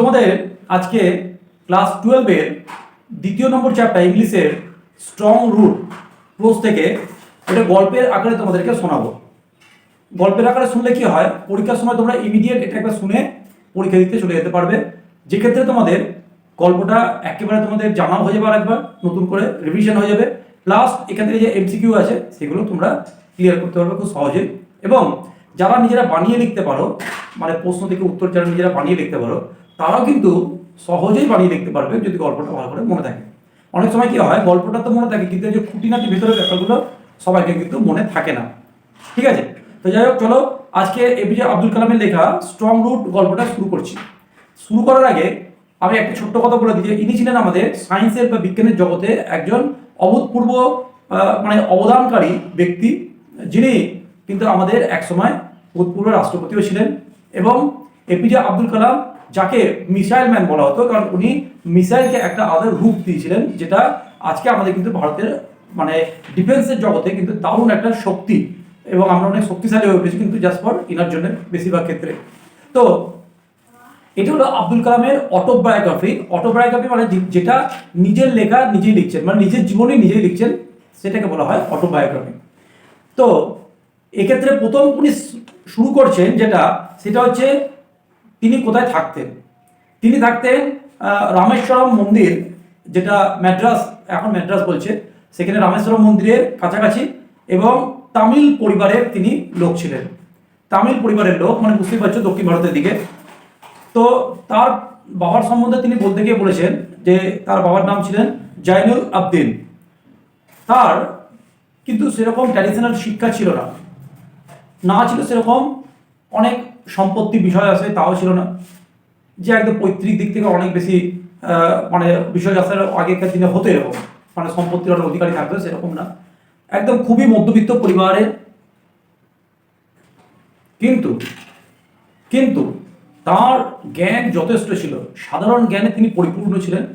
তোমাদের আজকে ক্লাস টুয়েলভের দ্বিতীয় নম্বর চ্যাপ্টার ইংলিশের স্ট্রং রুট ক্লোজ থেকে এটা গল্পের আকারে তোমাদেরকে শোনাবো। গল্পের আকারে শুনলে কি হয়? পরীক্ষার সময় তোমরা ইমিডিয়েট এটা একবার শুনে পরীক্ষা দিতে চলে যেতে পারবে। যেক্ষেত্রে তোমাদের গল্পটা একেবারে তোমাদের জানাও হয়ে যাবে একবার নতুন করে রিভিশন হয়ে যাবে। প্লাস এখান থেকে যে এমসিকিউ আছে, সেগুলো তোমরা ক্লিয়ার করতে পারবে খুব সহজেই। এবং যারা নিজেরা বানিয়ে লিখতে পারো মানে প্রশ্ন থেকে উত্তর যারা নিজেরা বানিয়ে লিখতে পারো তারাও কিন্তু সহজেই বানিয়ে দেখতে পারবে যদি গল্পটা ভালো করে মনে থাকে। অনেক সময় কি হয়, গল্পটা তো মনে থাকে, কিন্তু এই যে খুঁটিনাটি ভেতরে ব্যাপারগুলো সবাইকে কিন্তু মনে থাকে না। ঠিক আছে? তো যাই হোক, চলো, আজকে এপিজে আব্দুল কালামের লেখা স্ট্রং রুট গল্পটা শুরু করছি। শুরু করার আগে আমি একটা ছোট্ট কথা বলে দিই ইনি ছিলেন আমাদের সায়েন্সের বা বিজ্ঞানের জগতে একজন অভূতপূর্ব মানে অবদানকারী ব্যক্তি, যিনি কিন্তু আমাদের একসময় ভূতপূর্ব রাষ্ট্রপতিও ছিলেন এবং এপিজে আব্দুল কালাম যাকে মিসাইল ম্যান বলা হতো, কারণ উনি মিসাইলকে একটা আলাদা রূপ দিয়েছিলেন, যেটা আজকে আমাদের কিন্তু ভারতের মানে ডিফেন্সের জগতে কিন্তু দারুণ একটা শক্তি, এবং আমরা অনেক শক্তিশালী হয়ে উঠেছি কিন্তু জাস্ট ফর ইনার জন্য বেশিরভাগ ক্ষেত্রে। তো, এটা হলো আব্দুল কালামের অটোবায়োগ্রাফি অটোবায়োগ্রাফি মানে যেটা নিজের লেখা নিজেই লিখছেন মানে নিজের জীবনে নিজেই লিখছেন, সেটাকে বলা হয় অটোবায়োগ্রাফি তো, এক্ষেত্রে প্রথম উনি শুরু করছেন যেটা, সেটা হচ্ছে তিনি কোথায় থাকতেন? তিনি থাকতেন রামেশ্বরম মন্দির, যেটা ম্যাড্রাস এখন ম্যাড্রাস বলছে, সেখানে রামেশ্বরম মন্দিরের কাছাকাছি এবং তামিল পরিবারের তিনি লোক ছিলেন। তামিল পরিবারের লোক মানে বুঝতেই পারছ দক্ষিণ ভারতের দিকে। তো তার বাবার সম্বন্ধে তিনি বলতে গিয়ে বলেছেন যে, তার বাবার নাম ছিলেন জাইনুল আবদিন। তার কিন্তু সেরকম ট্র্যাডিশনাল শিক্ষা ছিল না। না ছিল সেরকম অনেক সম্পত্তি বিষয় আছে, তাও ছিল না। যে একদম পৈতৃক দিক থেকে অনেক বেশি মানে বিষয় আসার আগেকার দিনে হতো এরকম। মানে সম্পত্তির অনেক অধিকারী থাকতো, সেরকম না। একদম খুবই মধ্যবিত্ত পরিবারে। কিন্তু কিন্তু তার জ্ঞান যথেষ্ট ছিল। সাধারণ জ্ঞানে তিনি পরিপূর্ণ ছিলেন।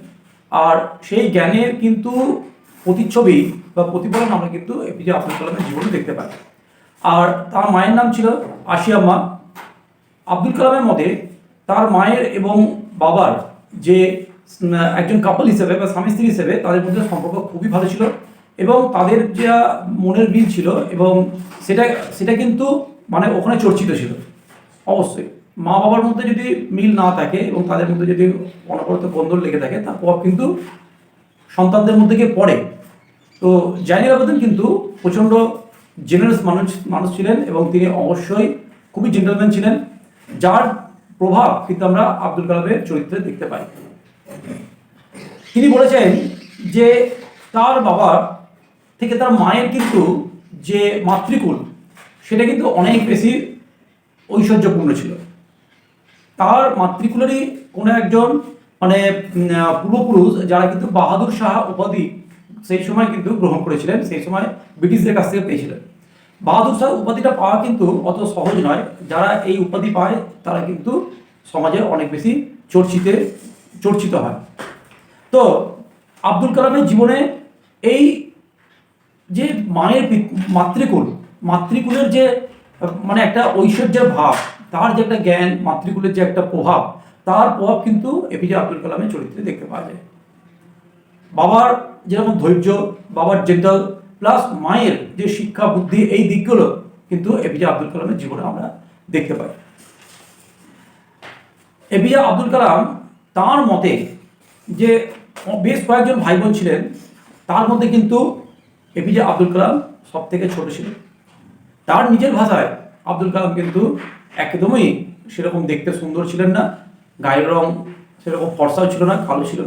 আর সেই জ্ঞানের কিন্তু প্রতিচ্ছবি বা প্রতিফলন আমরা কিন্তু এপিজে আব্দুল কালামের জীবনে দেখতে পাই। আর তার মায়ের নাম ছিল আশিয়া মা। আব্দুল কালামের মতে, তার মায়ের এবং বাবার যে একজন কাপল হিসেবে বা স্বামী স্ত্রী হিসেবে তাদের মধ্যে সম্পর্ক খুবই ভালো ছিল এবং তাদের যা মনের মিল ছিল এবং সেটা সেটা কিন্তু মানে ওখানে চর্চিত ছিল। অবশ্যই মা বাবার মধ্যে যদি মিল না থাকে এবং তাদের মধ্যে যদি অনবরত গন্ধল লেগে থাকে, তার প্রভাব কিন্তু সন্তানদের মধ্যে গিয়ে পড়ে। তো জাইনুল আবেদিন কিন্তু প্রচণ্ড জেনারেস মানুষ মানুষ ছিলেন এবং তিনি অবশ্যই খুবই জেন্টলম্যান ছিলেন। যার প্রভাব কিন্তু আমরা আব্দুল কালামের চরিত্রে দেখতে পাই। তিনি বলেছেন যে তার বাবার থেকে তার মায়ের কিন্তু যে মাতৃকুল, সেটা কিন্তু অনেক বেশি ঐশ্বর্যপূর্ণ ছিল। তার মাতৃকুলেরই কোনো একজন মানে পূর্বপুরুষ যারা কিন্তু বাহাদুর শাহ উপাধি সেই সময় কিন্তু গ্রহণ করেছিলেন, সেই সময় ব্রিটিশদের কাছ থেকে পেয়েছিলেন। বাহাদুর শাহ উপাধিটা পাওয়া কিন্তু অত সহজ নয়। যারা এই উপাধি পায়, তারা কিন্তু সমাজে অনেক বেশি চর্চিতে, চর্চিত হয়। তো আব্দুল কালামের জীবনে এই যে মায়ের মাতৃকুল, মাতৃকুলের যে মানে একটা ঐশ্বর্যের ভাব, তার যে একটা জ্ঞান, মাতৃকুলের যে একটা প্রভাব, তার প্রভাব কিন্তু এপিজে আব্দুল কালামের চরিত্রে দেখতে পাওয়া যায়। বাবার যেরকম ধৈর্য, বাবার জেন্টাল প্লাস মায়ের যে শিক্ষা বুদ্ধি, এই দিকগুলো কিন্তু এপিজে আব্দুল কালামের জীবনে আমরা দেখতে পাই। এপিজে আব্দুল কালাম তার মতে যে বেশ কয়েকজন ভাই বোন ছিলেন, তার মধ্যে কিন্তু এপিজে আব্দুল কালাম সব থেকে ছোট ছিলেন তার নিজের ভাষায় আব্দুল কালাম কিন্তু একদমই সেরকম দেখতে সুন্দর ছিলেন না। গায়ের রং সেরকম ফর্সাও ছিল না, কালো ছিল।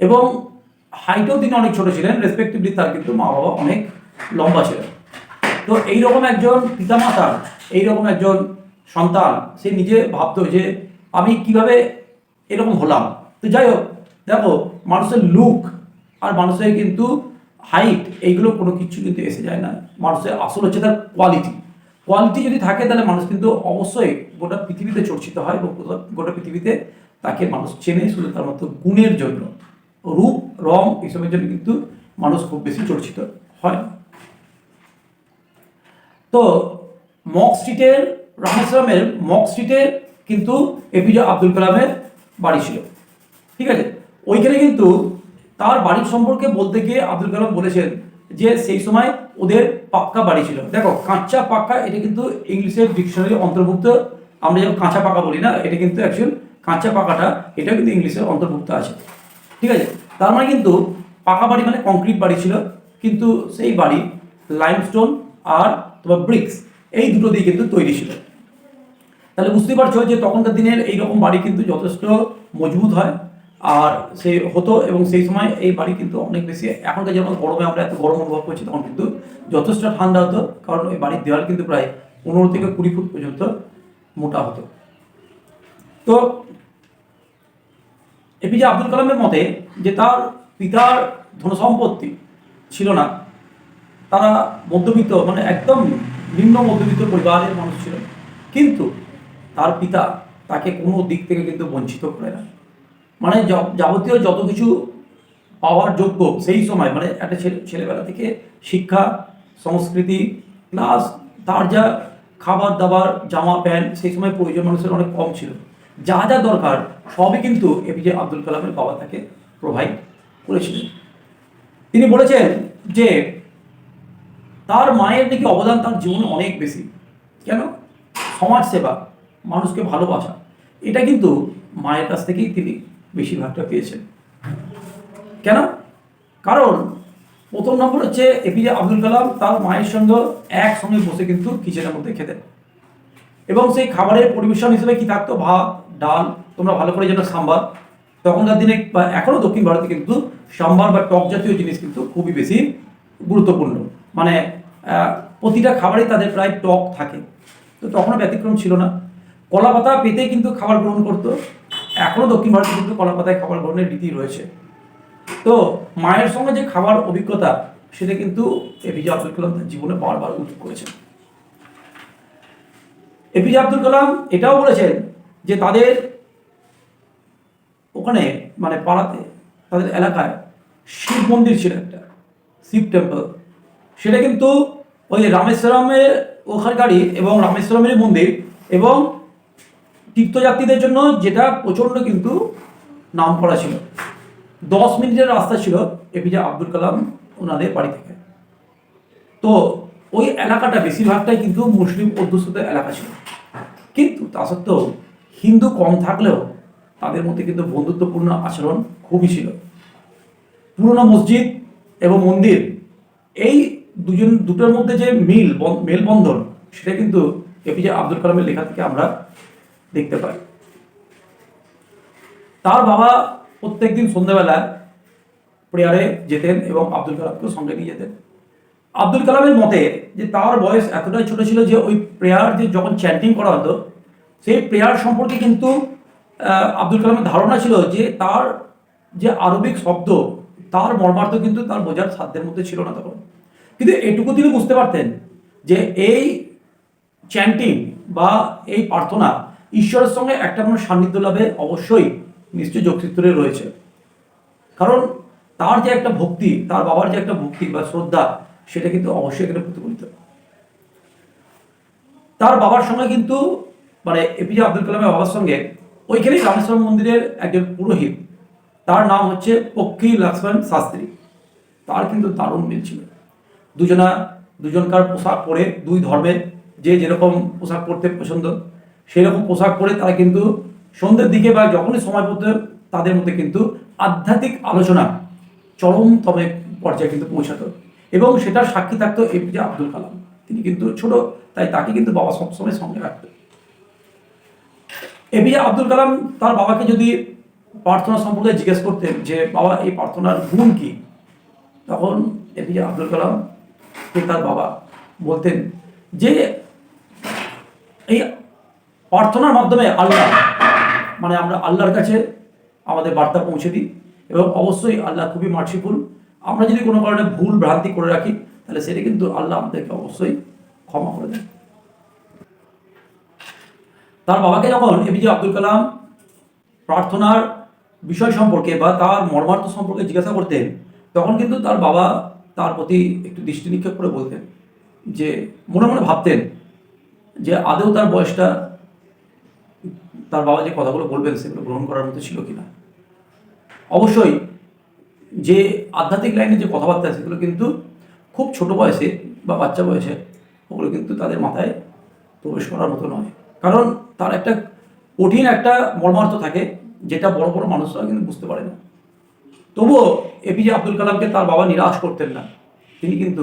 এবং হাইটেও তিনি অনেক ছোট ছিলেন রেসপেক্টিভলি তার কিন্তু মা বাবা অনেক লম্বা ছিলেন। তো এইরকম একজন পিতামাতার, এইরকম একজন সন্তান, সে নিজে ভাবতো যে আমি কীভাবে এরকম হলাম। তো যাই হোক, দেখো, মানুষের লুক আর মানুষের কিন্তু হাইট এইগুলো কোনো কিছু কিন্তু এসে যায় না। মানুষের আসল হচ্ছে তার কোয়ালিটি কোয়ালিটি যদি থাকে তাহলে মানুষ কিন্তু অবশ্যই গোটা পৃথিবীতে চর্চিত হয় এবং গোটা- পৃথিবীতে তাকে মানুষ চেনে শুধু তার মতো গুণের জন্য। রূপ, রং এসবের জন্য কিন্তু মানুষ খুব বেশি চর্চিত হয়। তো মক স্ট্রিটের রামেশ্বরমের মক স্ট্রিটে কিন্তু এপিজে আব্দুল কালামের বাড়ি ছিল। ঠিক আছে? ওইখানে কিন্তু তার বাড়ির সম্পর্কে বলতে গিয়ে আব্দুল কালাম বলেছেন যে সেই সময় ওদের পাক্কা বাড়ি ছিল। দেখো, কাঁচা পাক্কা, এটা কিন্তু ইংলিশের ডিকশনারি অন্তর্ভুক্ত। আমরা যখন কাঁচা পাকা বলি না, এটা কিন্তু অ্যাকচুয়াল কাঁচা পাকাটা এটা কিন্তু ইংলিশের অন্তর্ভুক্ত আছে। ঠিক আছে? তার মানে কিন্তু পাকা বাড়ি মানে কংক্রিট বাড়ি ছিল, কিন্তু সেই বাড়ি লাইমস্টোন আর তোমার ব্রিক্স এই দুটো দিয়ে কিন্তু তৈরি ছিল। তাহলে বুঝতেই পারছ যে তখনকার দিনের এইরকম বাড়ি কিন্তু যথেষ্ট মজবুত হয়, আর সে হতো এবং সেই সময় এই বাড়ি কিন্তু অনেক বেশি, এখনকার যেমন গরমে আমরা এত গরম অনুভব করছি, তখন কিন্তু যথেষ্ট ঠান্ডা হতো, কারণ ওই বাড়ির দেওয়াল কিন্তু প্রায় পনেরো থেকে কুড়ি ফুট পর্যন্ত মোটা হতো। তো এপিজে আব্দুল কালামের মতে যে তার পিতার ধনসম্পত্তি ছিল না, তারা মধ্যবিত্ত মানে একদম নিম্ন মধ্যবিত্ত পরিবারের মানুষ ছিল। কিন্তু তার পিতা তাকে কোনো দিক থেকে কিন্তু বঞ্চিত করে না। মানে যাবতীয় যত কিছু পাওয়ার যোগ্য সেই সময় মানে একটা ছেলে, ছেলেবেলা থেকে শিক্ষা, সংস্কৃতি প্লাস তার যা খাবার দাবার, জামা, প্যান্ট, সেই সময় প্রয়োজন মানুষের অনেক কম ছিল। যা যা দরকার সবই কিন্তু এপিজে আব্দুল কালামের বাবা তাকে প্রোভাইড করেছিলেন। তিনি বলেছেন যে তার মায়ের দিকে অবদান তার জীবনে অনেক বেশি। কেন? সমাজ সেবা মানুষকে ভালোবাসা, এটা কিন্তু মায়ের কাছ থেকেই তিনি বেশিরভাগটা পেয়েছেন। কেন? কারণ প্রথম নম্বর হচ্ছে এপিজে আব্দুল কালাম তার মায়ের সঙ্গে একসঙ্গে বসে কিন্তু কিচেনের মধ্যে খেতেন। এবং সেই খাবারের পরিবেশন হিসেবে কি থাকতো? ভাত ডাল, তোমরা ভালো করে জানো সাম্বার। তখনকার দিনে বা এখনও দক্ষিণ ভারতে কিন্তু সাম্বার বা টক জাতীয় জিনিস কিন্তু খুবই বেশি গুরুত্বপূর্ণ। মানে প্রতিটা খাবারই তাদের প্রায় টক থাকে। তো তখনও ব্যতিক্রম ছিল না। কলা পাতা পেতেই কিন্তু খাবার গ্রহণ করতো। এখনও দক্ষিণ ভারতে কিন্তু কলা পাতায় খাবার গ্রহণের রীতি রয়েছে। তো মায়ের সঙ্গে যে খাবার অভিজ্ঞতা, সেটা কিন্তু এপিজে আব্দুল কালাম তার জীবনে বারবার উল্লেখ করেছেন। এপিজে আব্দুল কালাম এটাও বলেছেন যে তাদের ওখানে মানে পাড়াতে, তাদের এলাকায় শিব মন্দির ছিল একটা, শিব টেম্পল সেটা কিন্তু ওই রামেশ্বরমের ওখানকারই এবং রামেশ্বরমের মন্দির এবং তীর্থযাত্রীদের জন্য যেটা প্রচণ্ড কিন্তু নাম করা ছিল। দশ মিনিটের রাস্তা ছিল এপিজে আব্দুল কালাম ওনাদের বাড়ি থেকে। তো ওই এলাকাটা বেশিরভাগটাই কিন্তু মুসলিম অধ্যুষিত এলাকা ছিল। কিন্তু তা সত্ত্বেও হিন্দু কম থাকলেও তাদের মধ্যে কিন্তু বন্ধুত্বপূর্ণ আচরণ খুবই ছিল। পুরনো মসজিদ এবং মন্দির, এই দুজন, দুটোর মধ্যে যে মিল মেলবন্ধন, সেটা কিন্তু এপিজে আব্দুল কালামের লেখা থেকে আমরা দেখতে পাই। তার বাবা প্রত্যেকদিন সন্ধ্যাবেলায় প্রেয়ারে যেতেন এবং আব্দুল কালামকেও সঙ্গে নিয়ে যেতেন। আব্দুল কালামের মতে যে তার বয়স এতটাই ছোট ছিল যে ওই প্রেয়ার যে যখন চ্যান্টিং করা হতো সেই প্রেয়ার সম্পর্কে কিন্তু আব্দুল কালামের ধারণা ছিল যে তার যে আরবিক শব্দ, তার মর্মার্থ কিন্তু তার বোঝার সাধ্যের মধ্যে ছিল না তখন। কিন্তু এটুকু তিনি বুঝতে পারতেন যে এই চ্যান্টিং বা এই প্রার্থনা ঈশ্বরের সঙ্গে একটা কোনো সান্নিধ্য লাভে অবশ্যই নিশ্চয়ই যোগসূত্রে রয়েছে। কারণ তার যে একটা ভক্তি, তার বাবার যে একটা ভক্তি বা শ্রদ্ধা, সেটা কিন্তু অবশ্যই এখানে প্রতিফলিত। তার বাবার সঙ্গে কিন্তু মানে এপিজে আব্দুল কালামের বাবার সঙ্গে, ওইখানেই রামেশ্বর মন্দিরের একজন পুরোহিত, তার নাম হচ্ছে পক্ষী লক্ষ্মণ শাস্ত্রী। তার কিন্তু দারুণ মিল ছিল। দুজনা, দুজনকার পোশাক পরে দুই ধর্মের যে যেরকম পোশাক পরতে পছন্দ সেই রকম পোশাক পরে তারা কিন্তু সন্ধ্যের দিকে বা যখনই সময় পড়তে, তাদের মধ্যে কিন্তু আধ্যাত্মিক আলোচনা চরমতম পর্যায়ে কিন্তু পৌঁছাতো। এবং সেটার সাক্ষী থাকতো এপিজে আব্দুল কালাম। তিনি কিন্তু ছোট, তাই তাকে কিন্তু বাবা সবসময় সঙ্গে রাখতো। এপিজে আব্দুল কালাম তার বাবাকে যদি প্রার্থনা সম্পর্কে জিজ্ঞেস করতেন যে, বাবা, এই প্রার্থনার গুণ কি? তখন এপিজে আব্দুল কালাম তার বাবা বলতেন যে, এই প্রার্থনার মাধ্যমে আল্লাহ মানে আমরা আল্লাহর কাছে আমাদের বার্তা পৌঁছে দিই এবং অবশ্যই আল্লাহ খুবই মার্সিফুল আমরা যদি কোনো কারণে ভুল ভ্রান্তি করে রাখি, তাহলে সেটা কিন্তু আল্লাহ আমাদেরকে অবশ্যই ক্ষমা করে দেন। তার বাবাকে যখন এপিজে আব্দুল কালাম প্রার্থনার বিষয় সম্পর্কে বা তার মর্মার্থ সম্পর্কে জিজ্ঞাসা করতেন, তখন কিন্তু তার বাবা তার প্রতি একটু দৃষ্টি নিক্ষেপ করে বলতেন, যে মনে মনে ভাবতেন যে আদৌ তার বয়সটা তার বাবা যে কথাগুলো বলবেন সেগুলো গ্রহণ করার মতো ছিল কিনা। অবশ্যই যে আধ্যাত্মিক লাইনে যে কথাবার্তা সেগুলো কিন্তু খুব ছোট বয়সে বা বাচ্চা বয়সে ওগুলো কিন্তু তাদের মাথায় প্রবেশ করার মতো নয়। কারণ তার একটা কঠিন একটা মর্মার্থ থাকে, যেটা বড় বড় মানুষরা কিন্তু বুঝতে পারে না। তবুও এপিজে আব্দুল কালামকে তার বাবা নিরাশ করতেন না। তিনি কিন্তু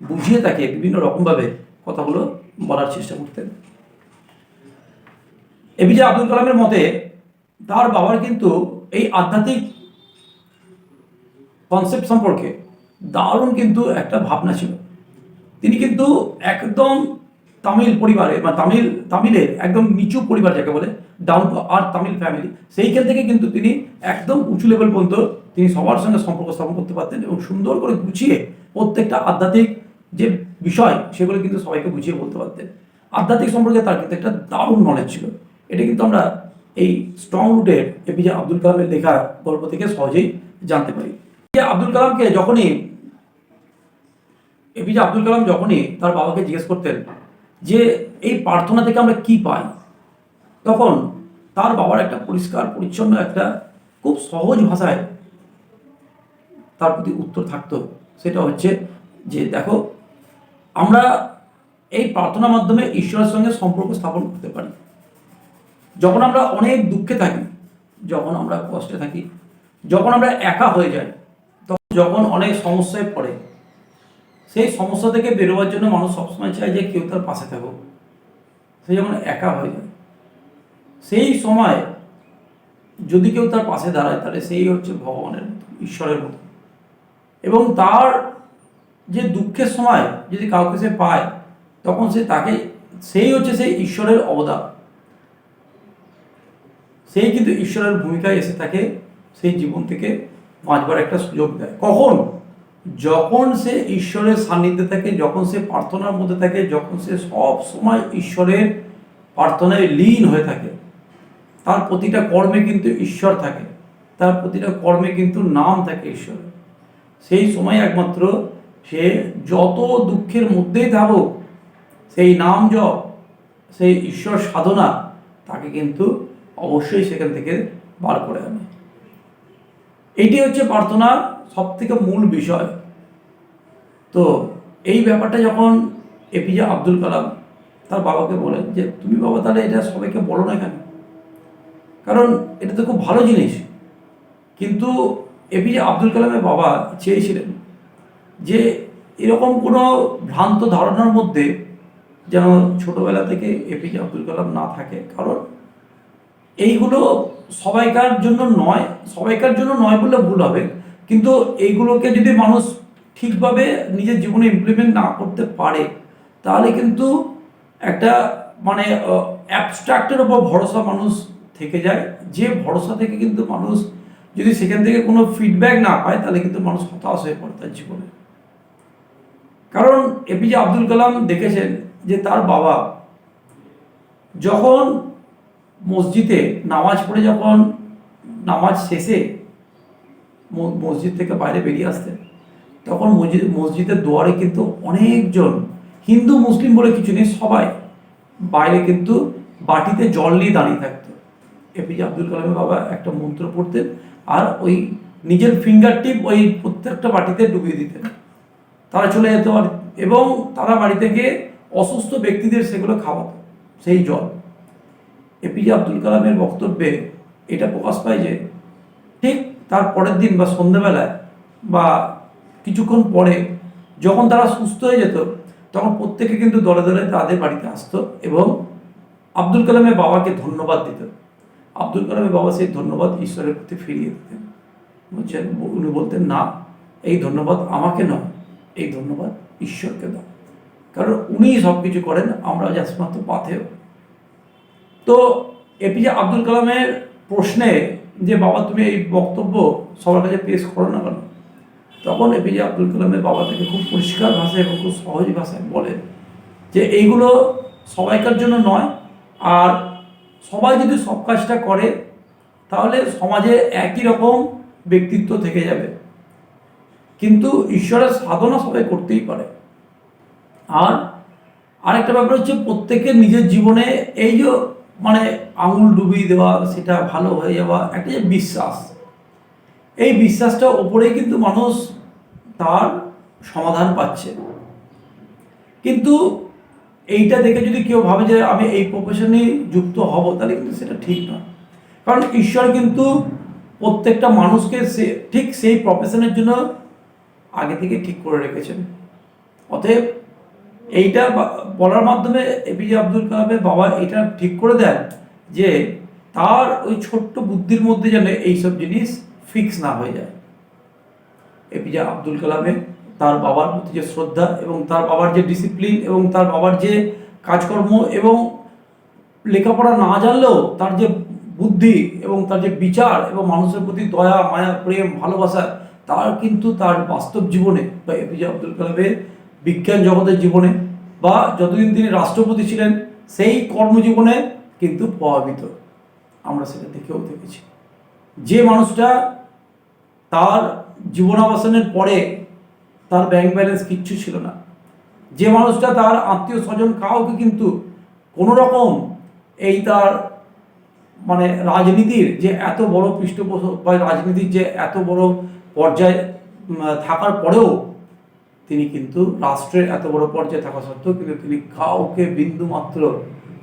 বুঝিয়ে তাকে বিভিন্ন রকমভাবে কথাগুলো বলার চেষ্টা করতেন। এপিজে আব্দুল কালামের মতে, তার বাবার কিন্তু এই আধ্যাত্মিক কনসেপ্ট সম্পর্কে দারুণ কিন্তু একটা ভাবনা ছিল। তিনি কিন্তু একদম তামিল পরিবারে বা তামিল তামিলের একদম নিচু পরিবার যাকে বলে down to earth Tamil family সেইখান থেকে কিন্তু তিনি একদম উঁচু লেভেল পর্যন্ত তিনি সবার সঙ্গে সম্পর্ক স্থাপন করতে পারতেন এবং সুন্দর করে গুছিয়ে প্রত্যেকটা আধ্যাত্মিক যে বিষয়, সেগুলো কিন্তু সবাইকে বুঝিয়ে বলতে পারতেন। আধ্যাত্মিক সম্পর্কে তার কিন্তু একটা দারুণ নলেজ ছিল। এটা কিন্তু আমরা এই স্ট্রং রুটের এপিজে আব্দুল কালামের লেখা গল্প থেকে সহজেই জানতে পারি। যে আব্দুল কালামকে যখনই এপিজে আব্দুল কালাম যখনই তার বাবাকে জিজ্ঞেস করতেন যে এই প্রার্থনা থেকে আমরা কি পাই? তখন তার বাবার একটা পরিষ্কার, পরিচ্ছন্ন একটা খুব সহজ ভাষায় তার প্রতি উত্তর থাকতো। সেটা হচ্ছে যে, দেখো, আমরা এই প্রার্থনার মাধ্যমে ঈশ্বরের সঙ্গে সম্পর্ক স্থাপন করতে পারি। যখন আমরা অনেক দুঃখে থাকি, যখন আমরা কষ্টে থাকি, যখন আমরা একা হয়ে যাই, তখন যখন অনেক সমস্যায় পড়ে সেই সমস্যা থেকে বেরোবার জন্য মানুষ সবসময় চায় যে কেউ তার পাশে থাকুক। সে যখন একা হয়ে যায়, সেই সময় যদি কেউ তার পাশে দাঁড়ায়, তাহলে সেই হচ্ছে ভগবানের মতো, ঈশ্বরের মতো। এবং তার যে দুঃখের সময় যদি কাউকে সে পায়, তখন সে তাকে, সেই হচ্ছে সেই ঈশ্বরের অবদান। সেই কিন্তু ঈশ্বরের ভূমিকায় এসে তাকে সেই জীবন থেকে বাঁচবার একটা সুযোগ দেয়। কখন? যখন সে ঈশ্বরের সান্নিধ্যে থাকে, যখন সে প্রার্থনার মধ্যে থাকে, যখন সে সব সময় ঈশ্বরের প্রার্থনায় লীন হয়ে থাকে, তার প্রতিটা কর্মে কিন্তু ঈশ্বর থাকে, তার প্রতিটা কর্মে কিন্তু নাম থাকে ঈশ্বরের। সেই সময় একমাত্র সে যত দুঃখের মধ্যেই থাকুক, সেই নাম জপ, সেই ঈশ্বর সাধনা, তাকে কিন্তু অবশ্যই সেখান থেকে বার করে আনে। এইটি হচ্ছে প্রার্থনার সব থেকে মূল বিষয়। তো এই ব্যাপারটা যখন এপিজে আব্দুল কালাম তার বাবাকে বলেন যে, তুমি বাবা, তাহলে এটা সবাইকে বলো না কেন? কারণ এটা তো খুব ভালো জিনিস। কিন্তু এপিজে আব্দুল কালামের বাবা চেয়েছিলেন যে, এরকম কোনো ভ্রান্ত ধারণার মধ্যে যেন ছোটবেলা থেকে এপিজে আব্দুল কালাম না থাকে। কারণ এইগুলো সবাইকার জন্য নয়, সবাইকার জন্য নয় বললে ভুল হবে। কিন্তু এইগুলোকে যদি মানুষ ঠিকভাবে নিজের জীবনে ইমপ্লিমেন্ট না করতে পারে, তাহলে কিন্তু একটা মানে অ্যাবস্ট্রাক্টের ওপর ভরসা মানুষ থেকে যায়। যে ভরসা থেকে কিন্তু মানুষ যদি সেখান থেকে কোনো ফিডব্যাক না পায়, তাহলে কিন্তু মানুষ হতাশ হয়ে পড়ে তার জীবনে। কারণ এপিজে আব্দুল কালাম দেখেছেন যে তার বাবা যখন মসজিদে নামাজ পড়ে, যখন নামাজ শেষে মসজিদ থেকে বাইরে বেরিয়ে আসতেন। তখন মসজিদ, মসজিদের দুয়ারে কিন্তু অনেকজন হিন্দু, মুসলিম বলে কিছু নেই, সবাই বাইরে কিন্তু বাটিতে জল নিয়ে দাঁড়িয়ে থাকতো। এপিজে আব্দুল কালামের বাবা একটা মন্ত্র পড়তেন আর ওই নিজের ফিঙ্গার টিপ ওই প্রত্যেকটা বাটিতে ডুবিয়ে দিতেন। তারা চলে যেত আর এবং তারা বাড়ি থেকে অসুস্থ ব্যক্তিদের সেগুলো খাওয়াতো, সেই জল। এপিজে আব্দুল কালামের বক্তব্যে এটা প্রকাশ পায় যে ঠিক তার পরের দিন বা সন্ধ্যেবেলায় বা কিছুক্ষণ পরে যখন তারা সুস্থ হয়ে যেত, তখন প্রত্যেকে কিন্তু দলে দলে তাদের বাড়িতে আসতো এবং আব্দুল কালামের বাবাকে ধন্যবাদ দিত। আব্দুল কালামের বাবা সেই ধন্যবাদ ঈশ্বরের প্রতি ফিরিয়ে দিতেন। বলছেন উনি বলতেন, না, এই ধন্যবাদ আমাকে নয়, এই ধন্যবাদ ঈশ্বরকে দাও। কারণ উনি সব কিছু করেন, আমরা জাস্ট মাত্র পাথেও তো এপিজে আব্দুল কালামের প্রশ্নে যে বাবা তুমি এই বক্তব্য সবার কাছে পেশ করো না কেন? তখন এপিজে আব্দুল কালামের বাবা থেকে খুব পরিষ্কার ভাষায় এবং খুব সহজ ভাষায় বলেন যে এইগুলো সবাইকার জন্য নয়, আর সবাই যদি সব কাজটা করে, তাহলে সমাজে একই রকম ব্যক্তিত্ব থেকে যাবে। কিন্তু ঈশ্বরের সাধনা সবাই করতেই পারে। আর আরেকটা ব্যাপার হচ্ছে প্রত্যেকের নিজের জীবনে এই যে মানে আঙুল ডুবিয়ে দেওয়া, সেটা ভালো হয়ে যাওয়া, একটা যে বিশ্বাস। এই বিশ্বাসটা ওপরেই কিন্তু মানুষ তার সমাধান পাচ্ছে। কিন্তু এইটা দেখে যদি কেউ ভাবে যে আমি এই প্রফেশনে যুক্ত হব, তাহলে কিন্তু সেটা ঠিক নয়। কারণ ঈশ্বর কিন্তু প্রত্যেকটা মানুষকে সে, ঠিক সেই প্রফেশনের জন্য আগে থেকে ঠিক করে রেখেছেন। অতএব এইটা বলার মাধ্যমে এপিজে আব্দুল কালামের বাবা এটা ঠিক করে দেন যে তার ওই ছোট্ট বুদ্ধির মধ্যে যেন এইসব জিনিস ফিক্স না হয়ে যায়। এপিজে আব্দুল কালামের তার বাবার প্রতি যে শ্রদ্ধা এবং তার বাবার যে ডিসিপ্লিন এবং তার বাবার যে কাজকর্ম এবং লেখাপড়া না জানলেও তার যে বুদ্ধি এবং তার যে বিচার এবং মানুষের প্রতি দয়া, মায়া, প্রেম, ভালোবাসা, তার কিন্তু তার বাস্তব জীবনে বা এপিজে আব্দুল কালামের বিজ্ঞান জগতের জীবনে বা যতদিন তিনি রাষ্ট্রপতি ছিলেন, সেই কর্মজীবনে কিন্তু প্রভাবিত। আমরা সেটা দেখেও দেখেছি। যে মানুষটা তার জীবনাবাসনের পরে তার ব্যাংক ব্যালেন্স কিচ্ছু ছিল না। যে মানুষটা তার আত্মীয় স্বজন কাউকে কিন্তু কোনো রকম এই তার মানে রাজনীতির যে এত বড় পৃষ্ঠপোষক বা রাজনীতির যে এত বড় পর্যায়ে থাকার পরেও তিনি কিন্তু রাষ্ট্রের এত বড় পর্যায়ে থাকা সত্ত্বেও কিন্তু তিনি কাউকে বিন্দু মাত্র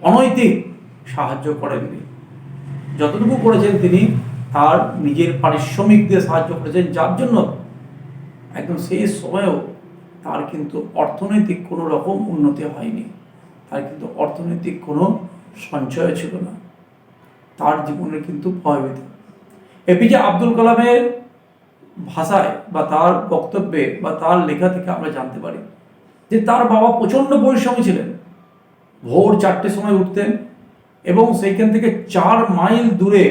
অনৈতিক সাহায্য করেননি। যতটুকু করেছেন তিনি, তার নিজের পারিশ্রমিক দিয়ে সাহায্য করেছেন, যার জন্য একদম সেই সময়েও তার কিন্তু অর্থনৈতিক কোনো রকম উন্নতি হয়নি। তার কিন্তু অর্থনৈতিক কোনো সঞ্চয় ছিল না। তার জীবনে কিন্তু প্রভাবিত এপিজে আব্দুল কালামের ভাষায় বা তার বক্তব্যে বা তার লেখা থেকে আমরা জানতে পারি যে তার বাবা প্রচণ্ড পরিশ্রমী ছিলেন। ভোর চারটের সময় উঠতেন এবং সেইখান থেকে চার মাইল দূরে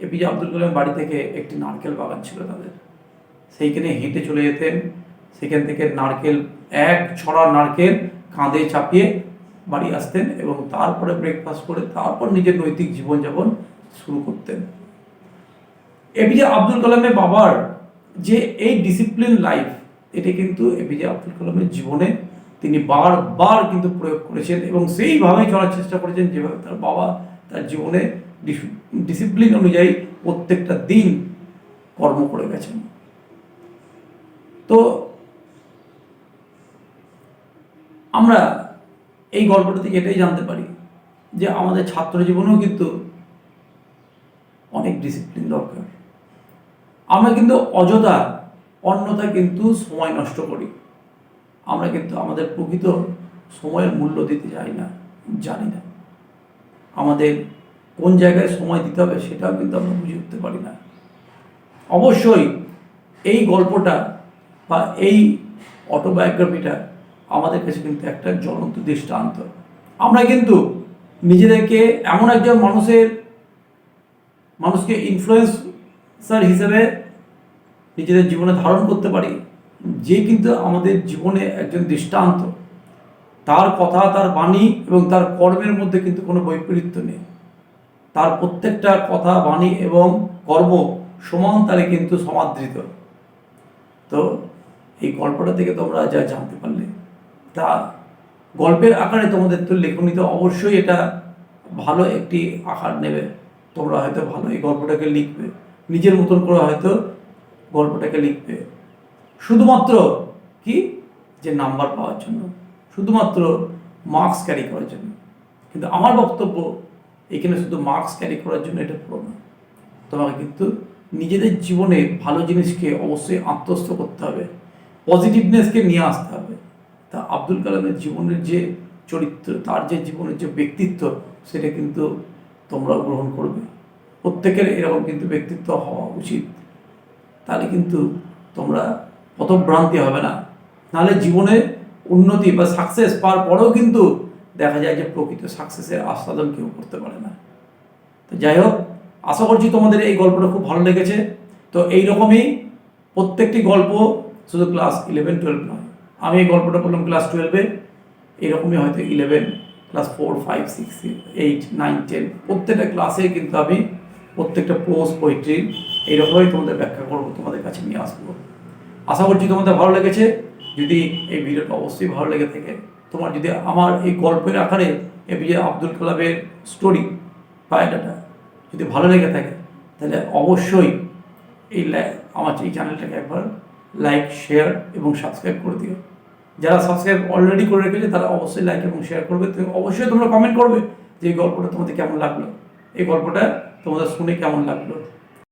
এপিজে আব্দুল কালামের বাড়ি থেকে একটি নারকেল বাগান ছিল তাদের। সেইখানে হেঁটে চলে যেতেন। সেখান থেকে নারকেল, এক ছড়া নারকেল কাঁধে চাপিয়ে বাড়ি আসতেন এবং তারপরে ব্রেকফাস্ট করে তারপর নিজের নৈতিক জীবনযাপন শুরু করতেন। এপিজে আব্দুল কালামের বাবার যে এই ডিসিপ্লিন লাইফ এটা কিন্তু এপিজে আব্দুল কালামের জীবনে তিনি বারবার কিন্তু প্রয়োগ করেছেন এবং সেইভাবেই চলার চেষ্টা করেছেন যেভাবে তার বাবা তার জীবনে ডিসিপ্লিন অনুযায়ী প্রত্যেকটা দিন কর্ম করে গেছেন। তো আমরা এই গল্পটা থেকে এটাই জানতে পারি যে আমাদের ছাত্র জীবনেও কিন্তু অনেক ডিসিপ্লিন দরকার। আমরা কিন্তু অযথা অন্যথায় কিন্তু সময় নষ্ট করি। আমরা কিন্তু আমাদের প্রকৃত সময়ের মূল্য দিতে যাই না, জানি না। আমাদের কোন জায়গায় সময় দিতে হবে সেটাও কিন্তু আমরা বুঝে উঠতে পারি না। অবশ্যই এই গল্পটা বা এই অটোবায়োগ্রাফিটা আমাদের কাছে কিন্তু একটা জ্বলন্ত দৃষ্টান্ত। আমরা কিন্তু নিজেদেরকে এমন একজন মানুষের, মানুষকে ইনফ্লুয়েন্সার হিসেবে নিজেদের জীবনে ধারণ করতে পারি যে কিন্তু আমাদের জীবনে একজন দৃষ্টান্ত, তার কথা, তার বাণী এবং তার কর্মের মধ্যে কিন্তু কোনো বৈপরীত্য নেই। তার প্রত্যেকটা কথা, বাণী এবং কর্ম সমান তারে কিন্তু সমাদৃত। তো এই গল্পটা থেকে তোমরা যা জানতে পারলে, তা গল্পের আকারে তোমাদের তো লেখনীতে অবশ্যই এটা ভালো একটি আকার নেবে। তোমরা হয়তো ভালো এই গল্পটাকে লিখবে, নিজের মতন করে হয়তো গল্পটাকে লিখবে। শুধুমাত্র কি? যে নাম্বার পাওয়ার জন্য। শুধুমাত্র মার্কস ক্যারি করার জন্য। কিন্তু আমার বক্তব্য, এখানে শুধু মার্কস ক্যারি করার জন্য এটা পুরো না তোমাকে কিন্তু নিজেদের জীবনে ভালো জিনিসকে অবশ্যই আত্মস্থ করতে হবে। পজিটিভনেসকে নিয়ে আসতে হবে। তা আব্দুল কালামের জীবনের যে চরিত্র, তার যে জীবনের যে ব্যক্তিত্ব, সেটা কিন্তু তোমরাও গ্রহণ করবে। প্রত্যেকের এরকম কিন্তু ব্যক্তিত্ব হওয়া উচিত। তাহলে কিন্তু তোমরা পথভ্রান্তি হবে না। নাহলে জীবনে উন্নতি বা সাকসেস পাওয়ার পরেও কিন্তু দেখা যায় যে প্রকৃত সাকসেসের আস্বাদন কেউ করতে পারে না। তো যাই হোক, আশা করছি তোমাদের এই গল্পটা খুব ভালো লেগেছে। তো এই রকমই প্রত্যেকটি গল্প শুধু ক্লাস ইলেভেন টুয়েলভ নয়। আমি এই গল্পটা বললাম ক্লাস টুয়েলভে এরকমই হয়তো eleven class four five six eight nine ten প্রত্যেকটা ক্লাসে কিন্তু আমি প্রত্যেকটা পোস্ট পোয়েট্রি এইরকমই তোমাদের ব্যাখ্যা করব, তোমাদের কাছে নিয়ে আসব। আশা করছি তোমাদের ভালো লেগেছে। যদি এই ভিডিওটা অবশ্যই ভালো লেগে থাকে, তোমার যদি আমার এই গল্পের আকারে এপিজে আব্দুল কালামের স্টোরি বায়োডাটা যদি ভালো লেগে থাকে, তাহলে অবশ্যই এই আমার এই চ্যানেলটাকে একবার লাইক শেয়ার এবং সাবস্ক্রাইব করে দিও। যারা সাবস্ক্রাইব অলরেডি করে রেখেছে, তারা অবশ্যই লাইক এবং শেয়ার করবে। তুমি অবশ্যই তোমরা কমেন্ট করবে যে এই গল্পটা তোমাদের কেমন লাগল? এই গল্পটা তোমাদের শুনে কেমন লাগল?